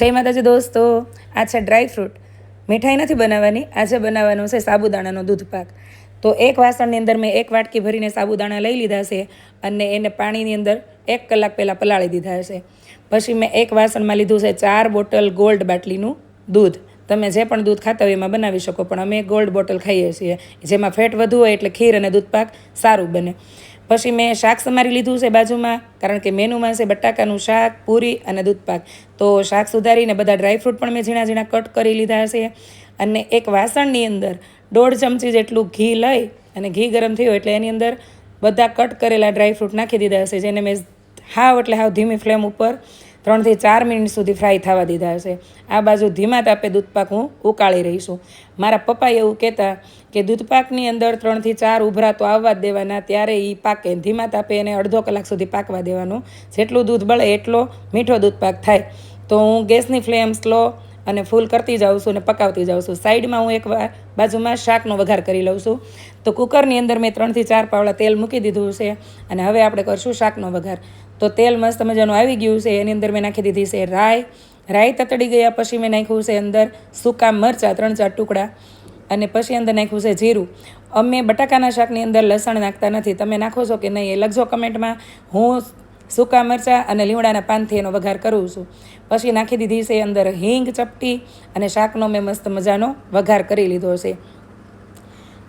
જય માતાજી દોસ્તો, આ છે ડ્રાય ફ્રૂટ મીઠાઈ નથી બનાવવાની આજે બનાવવાનું છે સાબુદાણાનો દૂધ પાક. તો એક વાસણની અંદર મેં એક વાટકી ભરીને સાબુદાણા લઈ લીધા છે અને એને પાણીની અંદર એક કલાક પહેલાં પલાળી દીધા છે. પછી મેં એક વાસણમાં લીધું છે ચાર બોટલ ગોલ્ડ બાટલીનું દૂધ. તમે જે પણ દૂધ ખાતા હોય એમાં બનાવી શકો, પણ અમે ગોલ્ડ બોટલ ખાઈએ છીએ. જેમાં ફેટ વધુ હોય એટલે ખીર અને દૂધ પાક સારું બને. પછી મેં શાક સમારી લીધું છે બાજુમાં, કારણ કે મેનુમાં છે બટાકાનું શાક, પૂરી અને દૂધપાક. તો શાક સુધારીને બધા ડ્રાયફ્રૂટ પણ મેં ઝીણા ઝીણા કટ કરી લીધા છે. અને એક વાસણની અંદર દોઢ ચમચી જેટલું ઘી લઈ અને ઘી ગરમ થયું એટલે એની અંદર બધા કટ કરેલા ડ્રાયફ્રૂટ નાખી દીધા હશે જેને મેં હાવ એટલે હાવ ધીમી ફ્લેમ ઉપર ત્રણથી ચાર મિનિટ સુધી ફ્રાય થવા દીધા હશે. આ બાજુ ધીમા તાપે દૂધપાક હું ઉકાળી રહી છું. મારા પપ્પા એવું કહેતા કે દૂધપાકની અંદર ત્રણથી ચાર ઉભરા તો આવવા જ દેવાના, ત્યારે એ પાકે. ધીમા તાપે એને અડધો કલાક સુધી પાકવા દેવાનું. જેટલું દૂધ બળે એટલો મીઠો દૂધપાક થાય. તો હું ગેસની ફ્લેમ સ્લો અને ફૂલ કરતી જાઉં છું અને પકાવતી જાઉં છું. સાઈડમાં હું એક બાજુમાં શાકનો વઘાર કરી લઉં છું. તો કુકરની અંદર મેં ત્રણથી ચાર પાવડા તેલ મૂકી દીધું છે અને હવે આપણે કરશું શાકનો વઘાર. તો તેલ મસ્ત મજાનું આવી ગયું છે. એની અંદર મેં નાખી દીધી છે રાઈ. રાઈ તતડી ગયા પછી મેં નાખ્યું છે અંદર સૂકા મરચાં, ત્રણ ચાર ટુકડા. અને પછી અંદર નાખ્યું છે જીરું. અમે બટાકાના શાકની અંદર લસણ નાખતા નથી. તમે નાખો છો કે નહીં એ લખજો કમેન્ટમાં. હું સૂકા મરચાં અને લીમડાના પાનથી એનો વઘાર કરું છું. પછી નાખી દીધી છે અંદર હિંગ, ચપટી અને શાકનો મેં મસ્ત મજાનો વઘાર કરી લીધો છે.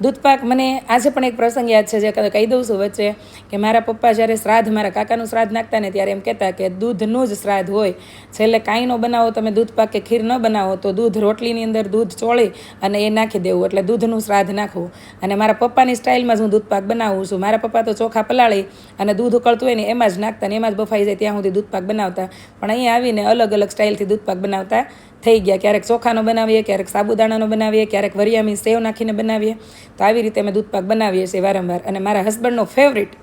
દૂધપાક મને આજે પણ એક પ્રસંગ યાદ છે જે કહી દઉં છું વચ્ચે કે મારા પપ્પા જ્યારે શ્રાદ્ધ, મારા કાકાનું શ્રાદ્ધ નાખતા ને ત્યારે એમ કહેતા કે દૂધનું જ શ્રાદ્ધ હોય. છેલ્લે કાંઈ ન બનાવો તમે દૂધપાક કે ખીર ન બનાવો તો દૂધ રોટલીની અંદર દૂધ ચોળી અને એ નાખી દેવું. એટલે દૂધનું શ્રાદ્ધ નાખવું. અને મારા પપ્પાની સ્ટાઇલમાં જ હું દૂધપાક બનાવું છું. મારા પપ્પા તો ચોખા પલાળી અને દૂધ ઉકળતું હોય ને એમાં જ નાખતા ને એમાં જ બફાઈ જાય ત્યાં સુધી દૂધપાક બનાવતા. પણ અહીંયા આવીને અલગ અલગ સ્ટાઇલથી દૂધપાક બનાવતા થઈ ગયા. ક્યારેક ચોખાનો બનાવીએ, ક્યારેક સાબુદાણાનો બનાવીએ, ક્યારેક વરિયામી સેવ નાખીને બનાવીએ. તો આવી રીતે અમે દૂધપાક બનાવીએ છીએ વારંવાર. અને મારા હસબન્ડનો ફેવરિટ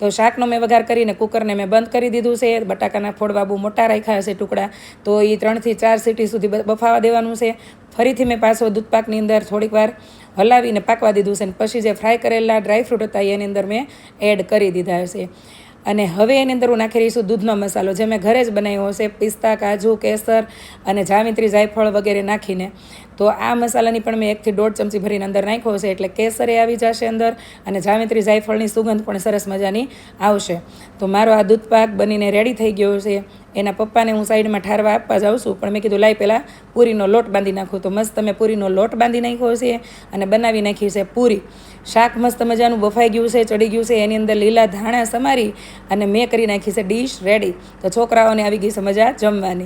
તો શાકનો મેં વઘાર કરીને કુકરને મેં બંધ કરી દીધું છે. બટાકાના ફોડવા બહુ મોટા રાખ્યા છે ટુકડા. તો એ ત્રણથી ચાર સીટી સુધી બફાવા દેવાનું છે. ફરીથી મેં પાછો દૂધપાકની અંદર થોડીક વાર હલાવીને પાકવા દીધું છે. અને પછી જે ફ્રાય કરેલા ડ્રાયફ્રૂટ હતા, એની અંદર મેં એડ કરી દીધા છે. અને હવે એની અંદર હું નાખી રહીશું દૂધનો મસાલો, જે મેં ઘરે જ બનાવ્યો છે પિસ્તા, કાજુ, કેસર અને જામિત્રી, જાયફળ વગેરે નાખીને. તો આ મસાલાની પણ મેં એકથી દોઢ ચમચી ભરીને અંદર નાખ્યો છે એટલે કેસર એ આવી જશે અંદર અને જામિત્રી, જાયફળની સુગંધ પણ સરસ મજાની આવશે. તો મારો આ દૂધપાક બનીને રેડી થઈ ગયો છે. એના પપ્પાને હું સાઈડમાં ઠારવા આપવા જાઉં છું. પણ મેં કીધું લાઈ પહેલાં પૂરીનો લોટ બાંધી નાખું. તો મસ્ત તમે પૂરીનો લોટ બાંધી નાખ્યો છે અને બનાવી નાખી છે પૂરી. શાક મસ્ત મજાનું બફાઈ ગયું છે, ચડી ગયું છે. એની અંદર લીલા ધાણા સમારી અને મેં કરી નાખી છે ડીશ રેડી. તો છોકરાઓને આવી ગઈ છે મજા જમવાની.